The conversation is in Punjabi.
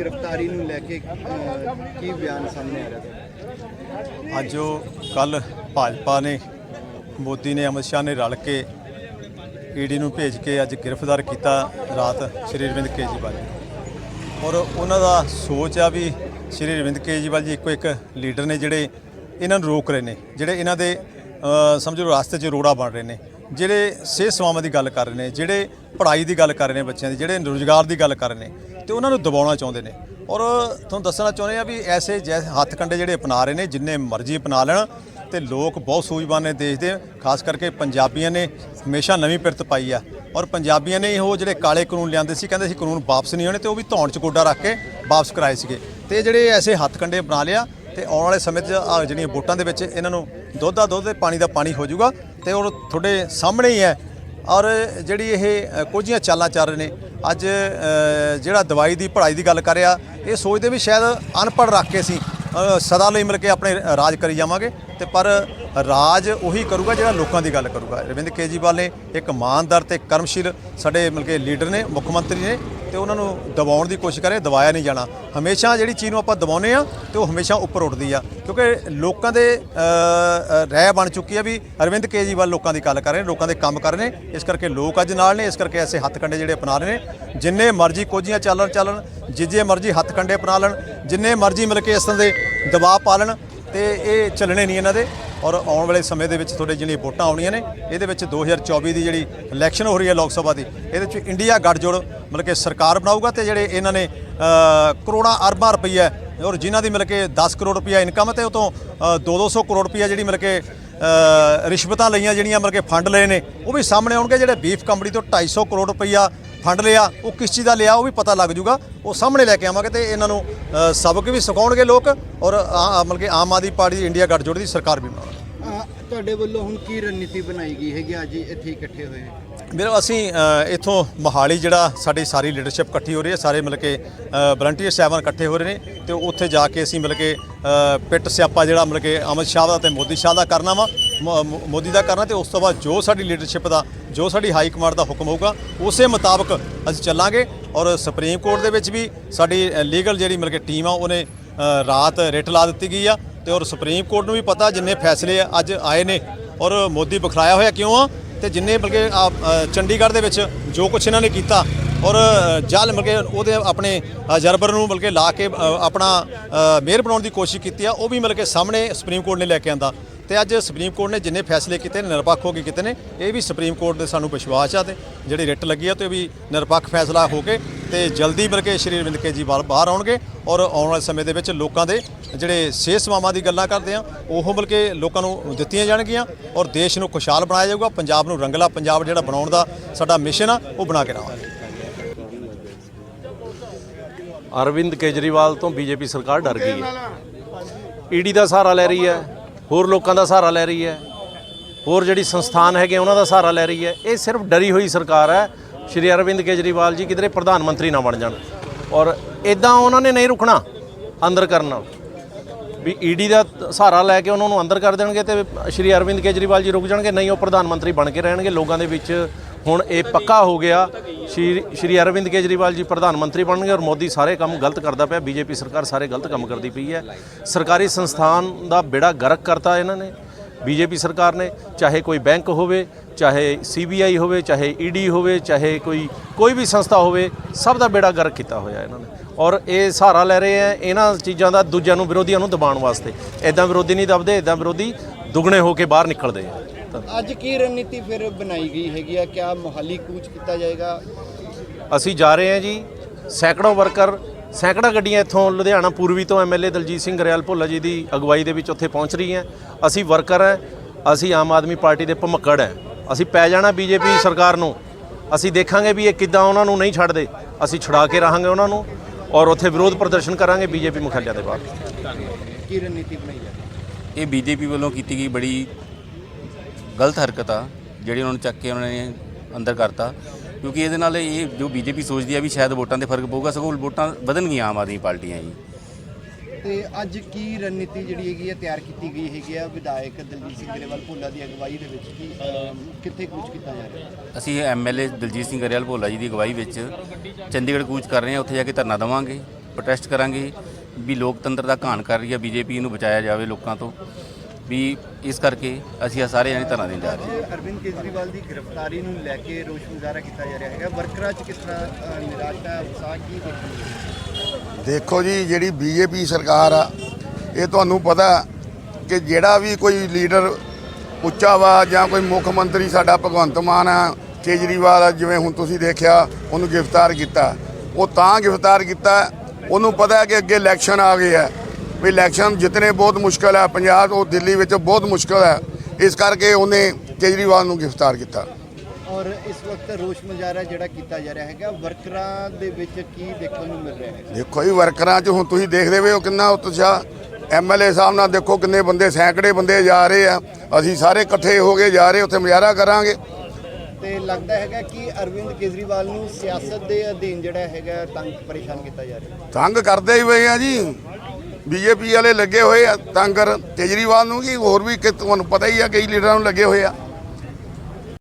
ਅਹ, ਕੀ ਬਿਆਨ ਸਾਹਮਣੇ ਆ ਰਿਹਾ? ਅੱਜ ਉਹ ਕੱਲ ਭਾਜਪਾ ਨੇ, ਮੋਦੀ ਨੇ, ਅਮਿਤ ਸ਼ਾਹ ਨੇ ਰਲ ਕੇ ਈਡੀ ਨੂੰ ਭੇਜ ਕੇ ਅੱਜ ਗ੍ਰਿਫਤਾਰ ਕੀਤਾ ਰਾਤ ਸ਼੍ਰੀ ਅਰਵਿੰਦ ਕੇਜਰੀਵਾਲ ਔਰ ਉਹਨਾਂ ਦਾ ਸੋਚ ਆ ਵੀ ਸ਼੍ਰੀ ਅਰਵਿੰਦ ਕੇਜਰੀਵਾਲ ਜੀ ਇੱਕੋ ਇੱਕ ਲੀਡਰ ਨੇ ਜਿਹੜੇ ਇਹਨਾਂ ਨੂੰ ਰੋਕ ਰਹੇ ਨੇ, ਜਿਹੜੇ ਇਹਨਾਂ ਦੇ ਸਮਝੋ ਰਸਤੇ 'ਚ ਰੋੜਾ ਬਣ ਰਹੇ ਨੇ, ਜਿਹੜੇ ਸਿਹਤ ਸੇਵਾਵਾਂ ਦੀ ਗੱਲ ਕਰ ਰਹੇ ਨੇ, ਜਿਹੜੇ ਪੜ੍ਹਾਈ ਦੀ ਗੱਲ ਕਰ ਰਹੇ ਨੇ ਬੱਚਿਆਂ ਦੀ, ਜਿਹੜੇ ਰੋਜ਼ਗਾਰ ਦੀ ਗੱਲ ਕਰ ਰਹੇ ਨੇ। ਤੇ ਉਹਨਾਂ ਨੂੰ ਦਬਾਉਣਾ ਚਾਹੁੰਦੇ ਨੇ। ਔਰ ਤੁਹਾਨੂੰ ਦੱਸਣਾ ਚਾਹੁੰਦੇ ਆ ਵੀ ਐਸੇ ਜੈ ਹੱਥ ਕੰਡੇ ਜਿਹੜੇ ਅਪਣਾ ਰਹੇ ਨੇ ਜਿੰਨੇ ਮਰਜ਼ੀ ਅਪਣਾ ਲੈਣ ਤੇ ਲੋਕ ਬਹੁਤ ਸੂਝਵਾਨ ਨੇ ਦੇਸ਼ ਦੇ ਖਾਸ ਕਰਕੇ ਪੰਜਾਬੀਆਂ ਨੇ ਹਮੇਸ਼ਾ ਨਵੀਂ ਪਿਰਤ ਪਾਈ ਆ। ਔਰ ਪੰਜਾਬੀਆਂ ਨੇ ਉਹ ਜਿਹੜੇ ਕਾਲੇ ਕਾਨੂੰਨ ਲਿਆਂਦੇ ਸੀ ਕਹਿੰਦੇ ਸੀ ਕਾਨੂੰਨ ਵਾਪਸ ਨਹੀਂ ਹੋਣੇ ਤੇ ਉਹ ਵੀ ਧੌਣ ਚ ਗੋਡਾ ਰੱਖ ਕੇ ਵਾਪਸ ਕਰਾਏ ਸੀਗੇ। ਤੇ ਜਿਹੜੇ ਐਸੇ ਹੱਥ ਕੰਡੇ ਬਣਾ ਲਿਆ ਤੇ ਆਉਣ ਵਾਲੇ ਸਮੇਂ 'ਚ ਆ ਜਿਹੜੀਆਂ ਵੋਟਾਂ ਦੇ ਵਿੱਚ ਇਹਨਾਂ ਨੂੰ ਦੁੱਧ ਦਾ ਦੁੱਧ ਤੇ ਪਾਣੀ ਦਾ ਪਾਣੀ ਹੋ ਜਾਊਗਾ ਤੇ ਉਹ ਤੁਹਾਡੇ ਸਾਹਮਣੇ ਹੀ ਹੈ। ਔਰ ਜਿਹੜੀ ਇਹ ਅ, ਕੁਝੀਆਂ ਚਾਲਾਂ ਚੱਲ ਰਹੇ ਨੇ ਅੱਜ ਜਿਹੜਾ ਦਵਾਈ ਦੀ ਪੜ੍ਹਾਈ ਦੀ ਗੱਲ ਕਰ ਰਿਹਾ, ਇਹ ਸੋਚਦੇ ਵੀ ਸ਼ਾਇਦ ਅਨਪੜ੍ਹ ਰੱਖ ਕੇ ਅਸੀਂ ਸਦਾ ਲਈ ਮਿਲ ਕੇ ਆਪਣੇ ਰਾਜ ਕਰੀ ਜਾਵਾਂਗੇ। ਤੇ ਪਰ ਰਾਜ ਉਹੀ ਕਰੂਗਾ ਜਿਹੜਾ ਲੋਕਾਂ ਦੀ ਗੱਲ ਕਰੂਗਾ। ਰਵਿੰਦ ਕੇਜਰੀਵਾਲ ਨੇ ਇੱਕ ਇਮਾਨਦਾਰ ਤੇ ਕਰਮਸ਼ੀਲ ਸਾਡੇ ਮਿਲ ਕੇ ਲੀਡਰ ਨੇ, ਮੁੱਖ ਮੰਤਰੀ ਨੇ ਤੇ ਉਹਨਾਂ ਨੂੰ ਦਬਾਉਣ ਦੀ ਕੋਸ਼ਿਸ਼ ਕਰੇ, ਦਬਾਇਆ ਨਹੀਂ ਜਾਣਾ। ਹਮੇਸ਼ਾ ਜਿਹੜੀ ਚੀਜ਼ ਨੂੰ ਆਪਾਂ ਦਬਾਉਨੇ ਆ ਤੇ ਉਹ ਹਮੇਸ਼ਾ ਉੱਪਰ ਉੱਠਦੀ ਆ। ਕਿਉਂਕਿ ਲੋਕਾਂ ਦੇ ਰਹਿ ਬਣ ਚੁੱਕੀ ਆ ਵੀ ਅਰਵਿੰਦ ਕੇਜਰੀਵਾਲ ਲੋਕਾਂ ਦੀ ਗੱਲ ਕਰ ਰਹੇ ਨੇ, ਲੋਕਾਂ ਦੇ ਕੰਮ ਕਰ ਰਹੇ ਨੇ। ਇਸ ਕਰਕੇ ਲੋਕ ਅੱਜ ਨਾਲ ਨੇ, ਇਸ ਕਰਕੇ ਐਸੇ ਹੱਥ ਕੰਡੇ ਜਿਹੜੇ ਅਪਣਾ ਰਹੇ ਨੇ। ਜਿੰਨੇ ਮਰਜ਼ੀ ਕੋਝੀਆਂ ਚੱਲਣ ਚੱਲਣ ਜਿੱਜੇ ਮਰਜ਼ੀ ਹੱਥ ਕੰਡੇ ਅਪਣਾ ਲੈਣ, ਜਿੰਨੇ ਮਰਜ਼ੀ ਮਿਲ ਕੇ ਇਸ ਤਰ੍ਹਾਂ ਦੇ ਦਬਾਅ ਪਾ ਲੈਣ ਤੇ ਇਹ ਚੱਲਣੇ ਨਹੀਂ ਇਹਨਾਂ ਦੇ। ਔਰ ਆਉਣ ਵਾਲੇ ਸਮੇਂ ਦੇ ਵਿੱਚ ਤੁਹਾਡੇ ਜਿਹੜੀਆਂ ਵੋਟਾਂ ਆਉਣੀਆਂ ਨੇ, ਇਹਦੇ ਵਿੱਚ 2024 ਦੀ ਜਿਹੜੀ ਇਲੈਕਸ਼ਨ ਹੋ ਰਹੀ ਹੈ ਲੋਕ ਸਭਾ ਦੀ, ਇਹਦੇ ਵਿੱਚ ਇੰਡੀਆ ਗੱਠਜੋੜ ਮਤਲਬ ਕਿ ਸਰਕਾਰ ਬਣਾਊਗਾ ਤੇ ਜਿਹੜੇ ਇਹਨਾਂ ਨੇ ਕਰੋੜਾਂ ਅਰਬਾਂ ਰੁਪਈਆ ਔਰ ਜਿਨ੍ਹਾਂ ਦੀ ਮਤਲਬ ਕਿ 10 ਕਰੋੜ ਰੁਪਈਆ ਇਨਕਮ ਤੇ ਉਹ ਤੋਂ 2-200 ਕਰੋੜ ਰੁਪਈਆ ਜਿਹੜੀ ਮਤਲਬ ਕਿ ਰਿਸ਼ਵਤਾਂ ਲਈਆਂ, ਜਿਹੜੀਆਂ ਮਤਲਬ ਕਿ ਫੰਡ ਲਏ ਨੇ, ਉਹ ਵੀ ਸਾਹਮਣੇ ਆਉਣਗੇ ਜਿਹੜੇ ਬੀਫ ਕੰਪਨੀ ਤੋਂ 250 ਕਰੋੜ ਰੁਪਈਆ ਫੰਡ ਲਿਆ, ਉਹ ਕਿਸ ਚੀਜ਼ ਦਾ ਲਿਆ ਉਹ ਵੀ ਪਤਾ ਲੱਗ ਜੂਗਾ। ਉਹ ਸਾਹਮਣੇ ਲੈ ਕੇ ਆਵਾਂਗੇ ਤੇ ਇਹਨਾਂ ਨੂੰ ਸਬਕ ਵੀ ਸਿਖਾਉਣਗੇ ਲੋਕ ਔਰ ਮਤਲਬ ਕਿ ਆਮ ਆਦਮੀ ਪਾਰਟੀ ਦੀ ਇੰਡੀਆ ਗੱਠਜੋੜ ਦੀ ਸਰਕਾਰ ਵੀ ਬਣਾਉਣਗੇ। ਤੁਹਾਡੇ ਵੱਲੋਂ ਹੁਣ ਕੀ ਰਣਨੀਤੀ ਬਣਾਈ ਗਈ ਹੈਗੀ ਅੱਜ ਇੱਥੇ ਇਕੱਠੇ ਹੋਏ। ਮੇਰੇ ਅਸੀਂ ਅ, ਇੱਥੋਂ ਮੋਹਾਲੀ ਜਿਹੜਾ ਸਾਡੀ ਸਾਰੀ ਲੀਡਰਸ਼ਿਪ ਇਕੱਠੀ ਹੋ ਰਹੀ ਹੈ ਸਾਰੇ ਮਿਲ ਕੇ ਵਲੰਟੀਅਰ ਸਾਹਿਬਾਨ ਇਕੱਠੇ ਹੋ ਰਹੇ ਨੇ ਤੇ ਉੱਥੇ ਜਾ ਕੇ ਅਸੀਂ ਮਿਲ ਕੇ ਪਿੱਟ ਸਿਆਪਾ ਜਿਹੜਾ ਮਿਲ ਕੇ ਅਮਿਤ ਸ਼ਾਹ ਦਾ ਤੇ ਮੋਦੀ ਸ਼ਾਹ ਦਾ ਕਰਨਾ ਵਾ ਮੋ- ਮੋਦੀ ਦਾ ਕਰਨਾ ਤੇ ਉਸ ਤੋਂ ਬਾਅਦ ਜੋ ਸਾਡੀ ਲੀਡਰਸ਼ਿਪ ਦਾ ਜੋ ਸਾਡੀ ਹਾਈ ਕਮਾਂਡ ਦਾ ਹੁਕਮ ਹੋਊਗਾ ਉਸੇ ਮੁਤਾਬਕ ਅਸੀਂ ਚੱਲਾਂਗੇ ਔਰ ਸੁਪਰੀਮ ਕੋਰਟ ਦੇ ਵਿੱਚ ਵੀ ਸਾਡੀ ਲੀਗਲ ਜਿਹੜੀ ਮਿਲ ਕੇ ਟੀਮ ਆ ਉਹਨੇ ਰਾਤ ਰਿਟ ਲਾ ਦਿੱਤੀ ਗਈ ਆ ਤੇ ਔਰ ਸੁਪਰੀਮ ਕੋਰਟ ਨੂੰ ਵੀ ਪਤਾ ਜਿੰਨੇ ਫੈਸਲੇ ਅੱਜ ਆਏ ਨੇ ਔਰ ਮੋਦੀ ਬਖਲਾਇਆ ਹੋਇਆ ਕਿਉਂ ਆ ਤੇ ਜਿੰਨੇ ਬਲਕਿ ਆ, ਚੰਡੀਗੜ੍ਹ ਦੇ ਵਿੱਚ ਜੋ ਕੁਛ ਇਹਨਾਂ ਨੇ ਕੀਤਾ ਔਰ ਅ, ਜਲ ਬਲਕਿ ਉਹਦੇ ਆਪਣੇ ਜਰਬਰ ਨੂੰ ਬਲਕਿ ਲਾ ਕੇ ਆਪਣਾ ਮੇਅਰ ਬਣਾਉਣ ਦੀ ਕੋਸ਼ਿਸ਼ ਕੀਤੀ ਆ ਉਹ ਵੀ ਮਤਲਬ ਕਿ ਸਾਹਮਣੇ ਸੁਪਰੀਮ ਕੋਰਟ ਨੇ ਲੈ ਕੇ ਆਂਦਾ। ਤੇ ਅੱਜ ਸੁਪਰੀਮ ਕੋਰਟ ਨੇ ਜਿੰਨੇ ਫੈਸਲੇ ਕੀਤੇ ਨੇ, ਨਿਰਪੱਖ ਹੋ ਕੇ ਕੀਤੇ ਨੇ, ਇਹ ਵੀ ਸੁਪਰੀਮ ਕੋਰਟ ਦੇ ਸਾਨੂੰ ਵਿਸ਼ਵਾਸ ਆ ਤੇ ਜਿਹੜੀ ਰਿਟ ਲੱਗੀ ਆ ਤੇ ਵੀ ਨਿਰਪੱਖ ਫੈਸਲਾ ਹੋ ਕੇ ਤੇ ਜਲਦੀ ਬਲਕਿ ਸ਼੍ਰੀ ਅਰਵਿੰਦ ਕੇਜਰੀਵਾਲ ਬਾਹਰ ਆਉਣਗੇ ਔਰ ਆਉਣ ਵਾਲੇ ਸਮੇਂ ਦੇ ਵਿੱਚ ਲੋਕਾਂ ਦੇ ਜਿਹੜੇ ਸਿਹਤ ਸੇਵਾਵਾਂ ਦੀ ਗੱਲਾਂ ਕਰਦੇ ਆ, ਉਹ ਬਲਕਿ ਲੋਕਾਂ ਨੂੰ ਦਿੱਤੀਆਂ ਜਾਣਗੀਆਂ ਔਰ ਦੇਸ਼ ਨੂੰ ਖੁਸ਼ਹਾਲ ਬਣਾਇਆ ਜਾਊਗਾ, ਪੰਜਾਬ ਨੂੰ ਰੰਗਲਾ ਪੰਜਾਬ ਜਿਹੜਾ ਬਣਾਉਣ ਦਾ ਸਾਡਾ ਮਿਸ਼ਨ ਆ, ਉਹ ਬਣਾ ਕੇ ਰਹਾਂਗੇ। ਅਰਵਿੰਦ ਕੇਜਰੀਵਾਲ ਤੋਂ ਬੀਜੇਪੀ ਸਰਕਾਰ ਡਰ ਗਈ ਹੈ। ਈਡੀ ਦਾ ਸਹਾਰਾ ਲੈ ਰਹੀ ਹੈ। ਹੋਰ ਲੋਕਾਂ ਦਾ ਸਹਾਰਾ ਲੈ ਰਹੀ ਹੈ। ਹੋਰ ਜਿਹੜੀ ਸੰਸਥਾਨ ਹੈਗੇ ਉਹਨਾਂ ਦਾ ਸਹਾਰਾ ਲੈ ਰਹੀ ਹੈ। ਇਹ ਸਿਰਫ ਡਰੀ ਹੋਈ ਸਰਕਾਰ ਹੈ। ਸ਼੍ਰੀ ਅਰਵਿੰਦ ਕੇਜਰੀਵਾਲ ਜੀ ਕਿਧਰੇ ਪ੍ਰਧਾਨ ਮੰਤਰੀ ਨਾ ਬਣ ਜਾਣ। ਔਰ ਇਦਾਂ ਉਹਨਾਂ ਨੇ ਨਹੀਂ ਰੁਕਣਾ ਅੰਦਰ ਕਰਨਾ। ਵੀ ਈਡੀ ਦਾ ਸਹਾਰਾ ਲੈ ਕੇ ਉਹਨਾਂ ਨੂੰ ਅੰਦਰ ਕਰ ਦੇਣਗੇ ਤੇ ਸ਼੍ਰੀ ਅਰਵਿੰਦ ਕੇਜਰੀਵਾਲ ਜੀ ਰੁਕ ਜਾਣਗੇ। ਨਹੀਂ, ਉਹ ਪ੍ਰਧਾਨ ਮੰਤਰੀ ਬਣ ਕੇ ਰਹਿਣਗੇ। ਲੋਕਾਂ ਦੇ ਵਿੱਚ ਹੁਣ ਇਹ ਪੱਕਾ ਹੋ ਗਿਆ। ਸ਼੍ਰੀ ਸ਼੍ਰੀ ਅਰਵਿੰਦ ਕੇਜਰੀਵਾਲ ਜੀ ਪ੍ਰਧਾਨ ਮੰਤਰੀ ਬਣਨਗੇ ਔਰ ਮੋਦੀ ਸਾਰੇ ਕੰਮ ਗਲਤ ਕਰਦਾ ਪਿਆ, ਬੀਜੇਪੀ ਸਰਕਾਰ ਸਾਰੇ ਗਲਤ ਕੰਮ ਕਰਦੀ ਪਈ ਹੈ। ਸਰਕਾਰੀ ਸੰਸਥਾਨ ਦਾ ਬੇੜਾ ਗਰਕ ਕਰਤਾ ਇਹਨਾਂ ਨੇ, ਬੀਜੇਪੀ ਸਰਕਾਰ ਨੇ, ਚਾਹੇ ਕੋਈ ਬੈਂਕ ਹੋਵੇ, ਚਾਹੇ ਸੀਬੀਆਈ ਹੋਵੇ, ਚਾਹੇ ਈਡੀ ਹੋਵੇ, ਚਾਹੇ ਕੋਈ ਕੋਈ ਵੀ ਸੰਸਥਾ ਹੋਵੇ, ਸਭ ਦਾ ਬੇੜਾ ਗਰਕ ਕੀਤਾ ਹੋਇਆ ਇਹਨਾਂ ਨੇ। ਔਰ ਇਹ ਸਹਾਰਾ ਲੈ ਰਹੇ ਆ ਇਹਨਾਂ ਚੀਜ਼ਾਂ ਦਾ ਦੂਜਿਆਂ ਨੂੰ, ਵਿਰੋਧੀਆਂ ਨੂੰ ਦਬਾਉਣ ਵਾਸਤੇ। ਐਦਾਂ ਵਿਰੋਧੀ ਨਹੀਂ ਦਬਦੇ ਐਦਾਂ ਵਿਰੋਧੀ ਦੁੱਗਣੇ ਹੋ ਕੇ ਬਾਹਰ ਨਿਕਲਦੇ ਆ। ਅੱਜ ਕੀ ਰਣਨੀਤੀ ਫਿਰ ਬਣਾਈ ਗਈ ਹੈਗੀ ਆ? ਕਿਆ ਮੋਹਾਲੀ ਕੂਚ ਕੀਤਾ ਜਾਏਗਾ? ਅਸੀਂ ਜਾ ਰਹੇ ਹਾਂ ਜੀ ਸੈਂਕੜੋਂ ਵਰਕਰ ਸੈਂਕੜਾ ਗੱਡੀਆਂ ਇੱਥੋਂ ਲੁਧਿਆਣਾ ਪੂਰਬੀ ਤੋਂ ਐਮਐਲਏ ਦਲਜੀਤ ਸਿੰਘ ਗਰੇਵਾਲ ਭੁੱਲਾ ਜੀ ਦੀ ਅਗਵਾਈ ਦੇ ਵਿੱਚ ਉੱਥੇ ਪਹੁੰਚ ਰਹੀਆਂ ਅਸੀਂ ਵਰਕਰ ਹੈ ਅਸੀਂ ਆਮ ਆਦਮੀ ਪਾਰਟੀ ਦੇ ਭਮੱਕੜ ਹੈ। ਅਸੀਂ ਪੈ ਜਾਣਾ ਬੀਜੇਪੀ ਸਰਕਾਰ ਨੂੰ। ਅਸੀਂ ਦੇਖਾਂਗੇ ਵੀ ਇਹ ਕਿੱਦਾਂ ਉਹਨਾਂ ਨੂੰ ਨਹੀਂ ਛੱਡਦੇ। ਅਸੀਂ ਛੁਡਾ ਕੇ ਰਹਾਂਗੇ ਉਹਨਾਂ ਨੂੰ ਔਰ ਉੱਥੇ ਵਿਰੋਧ ਪ੍ਰਦਰਸ਼ਨ ਕਰਾਂਗੇ ਬੀਜੇਪੀ ਮੁਖਾਲਿਆਂ ਦੇ ਬਾਹਰ ਕੀ ਰਣਨੀਤੀ ਬਣਾਈ ਜਾਏਗੀ? ਇਹ ਬੀਜੇਪੀ ਵੱਲੋਂ ਕੀਤੀ ਗਈ ਬੜੀ ਗਲਤ ਹਰਕਤ ਆ ਜਿਹੜੀ ਉਹਨਾਂ ਨੂੰ ਚੱਕ ਕੇ ਉਹਨਾਂ ਨੇ ਅੰਦਰ ਕਰਤਾ ਕਿਉਂਕਿ ਇਹਦੇ ਨਾਲ ਇਹ ਜੋ ਬੀਜੇਪੀ ਸੋਚਦੀ ਆ ਵੀ ਸ਼ਾਇਦ ਵੋਟਾਂ ਤੇ ਫ਼ਰਕ ਪਊਗਾ ਸਗੋਂ ਵੋਟਾਂ ਵਧਣਗੀਆਂ ਆਮ ਆਦਮੀ ਪਾਰਟੀਆਂ ਜੀ। ਤੇ ਅੱਜ ਕੀ ਰਣਨੀਤੀ ਜਿਹੜੀ ਹੈਗੀ ਹੈ ਤਿਆਰ ਕੀਤੀ ਗਈ ਹੈਗੀ ਆ ਵਿਧਾਇਕ ਦਲਜੀਤ ਸਿੰਘ ਗਰੇਵਾਲ ਭੋਲਾ ਦੀ ਅਗਵਾਈ ਦੇ ਵਿੱਚ? ਕੀ ਕਿੱਥੇ ਕੂਚ ਕੀਤਾ ਜਾ ਰਿਹਾ? ਅਸੀਂ ਐਮਐਲਏ ਦਲਜੀਤ ਸਿੰਘ ਗਰੇਵਾਲ ਭੋਲਾ ਜੀ ਦੀ ਅਗਵਾਈ ਵਿੱਚ ਚੰਡੀਗੜ੍ਹ ਕੂਚ ਕਰ ਰਹੇ ਹਾਂ ਉੱਥੇ ਜਾ ਕੇ ਧਰਨਾ ਦੇਵਾਂਗੇ ਪ੍ਰੋਟੈਸਟ ਕਰਾਂਗੇ ਵੀ ਲੋਕਤੰਤਰ ਦਾ ਘਾਣ ਕਰ ਰਹੀ ਹੈ ਬੀਜੇਪੀ ਨੂੰ ਬਚਾਇਆ ਜਾਵੇ ਲੋਕਾਂ ਤੋਂ। ਵੀ ਇਸ ਕਰਕੇ ਅਸੀਂ ਸਾਰੇ ਜਾਣੇ ਧਰਨਾ ਦੇਣ ਜਾ ਰਹੇ ਹਾਂ। ਅਰਵਿੰਦ ਕੇਜਰੀਵਾਲ ਦੀ ਗ੍ਰਿਫਤਾਰੀ ਨੂੰ ਲੈ ਕੇ ਰੋਸ਼ ਮੁਜ਼ਾਹਰਾ ਕੀਤਾ ਜਾ ਰਿਹਾ ਹੈਗਾ ਵਰਕਰਾਂ 'ਚ ਕਿਸ ਤਰ੍ਹਾਂ ਨਿਰਾਸ਼ਾ ਉਤਸ਼ਾਹ ਕੀ? ਦੇਖੋ ਜੀ ਜਿਹੜੀ ਬੀਜੇਪੀ ਸਰਕਾਰ ਆ ਇਹ ਤੁਹਾਨੂੰ ਪਤਾ ਕਿ ਜਿਹੜਾ ਵੀ ਕੋਈ ਲੀਡਰ ਉੱਚਾ ਵਾ ਜਾਂ ਕੋਈ ਮੁੱਖ ਮੰਤਰੀ ਸਾਡਾ ਭਗਵੰਤ ਮਾਨ ਆ ਕੇਜਰੀਵਾਲ ਆ ਜਿਵੇਂ ਹੁਣ ਤੁਸੀਂ ਦੇਖਿਆ ਉਹਨੂੰ ਗ੍ਰਿਫਤਾਰ ਕੀਤਾ। ਉਹ ਤਾਂ ਗ੍ਰਿਫਤਾਰ ਕੀਤਾ ਉਹਨੂੰ ਪਤਾ ਹੈ ਕਿ ਅੱਗੇ ਇਲੈਕਸ਼ਨ ਆ ਗਏ ਆ। ਵੀ ਇਲੈਕਸ਼ਨ ਜਿੱਤਨੇ ਬਹੁਤ ਮੁਸ਼ਕਲ ਹੈ ਪੰਜਾਬ ਤੋਂ ਦਿੱਲੀ ਵਿੱਚ ਬਹੁਤ ਮੁਸ਼ਕਲ ਹੈ। ਇਸ ਕਰਕੇ ਉਹਨੇ ਕੇਜਰੀਵਾਲ ਨੂੰ ਗ੍ਰਿਫਤਾਰ ਕੀਤਾ। ਔਰ ਇਸ ਵਕਤ ਰੋਸ਼ ਮੁਜ਼ਾਹਰਾ ਜਿਹੜਾ ਕੀਤਾ ਜਾ ਰਿਹਾ ਹੈਗਾ ਵਰਕਰਾਂ ਦੇ ਵਿੱਚ ਕੀ ਦੇਖਣ ਨੂੰ ਮਿਲ ਰਿਹਾ ਹੈ ਦੇਖੋ ਜੀ ਵਰਕਰਾਂ 'ਚ ਹੁਣ ਤੁਸੀਂ ਦੇਖਦੇ ਹੋ ਕਿੰਨਾ ਉਤਸ਼ਾਹ। ਐਮਐਲਏ ਸਾਹਿਬ ਨਾਲ ਦੇਖੋ ਕਿੰਨੇ ਬੰਦੇ ਸੈਂਕੜੇ ਬੰਦੇ ਜਾ ਰਹੇ ਆ। ਅਸੀਂ ਸਾਰੇ ਇਕੱਠੇ ਹੋ ਕੇ ਜਾ ਰਹੇ ਉੱਥੇ ਮੁਜ਼ਾਹਰਾ ਕਰਾਂਗੇ। ਤੇ ਲੱਗਦਾ ਹੈਗਾ ਕਿ ਅਰਵਿੰਦ ਕੇਜਰੀਵਾਲ ਨੂੰ ਸਿਆਸਤ ਦੇ ਅਧੀਨ ਜਿਹੜਾ ਹੈਗਾ ਤੰਗ ਪਰੇਸ਼ਾਨ ਕੀਤਾ ਜਾ ਰਿਹਾ ਤੰਗ ਕਰਦੇ ਹੀ ਪਏ ਆ ਜੀ। ਬੀਜੇਪੀ ਵਾਲੇ ਲੱਗੇ ਹੋਏ ਆ ਤੰਗ ਕਰਨ ਕੇਜਰੀਵਾਲ ਨੂੰ ਕੀ ਹੋਰ ਵੀ ਕਿ ਤੁਹਾਨੂੰ ਪਤਾ ਹੀ ਆ, ਕਈ ਲੀਡਰਾਂ ਨੂੰ ਲੱਗੇ ਹੋਏ ਆ।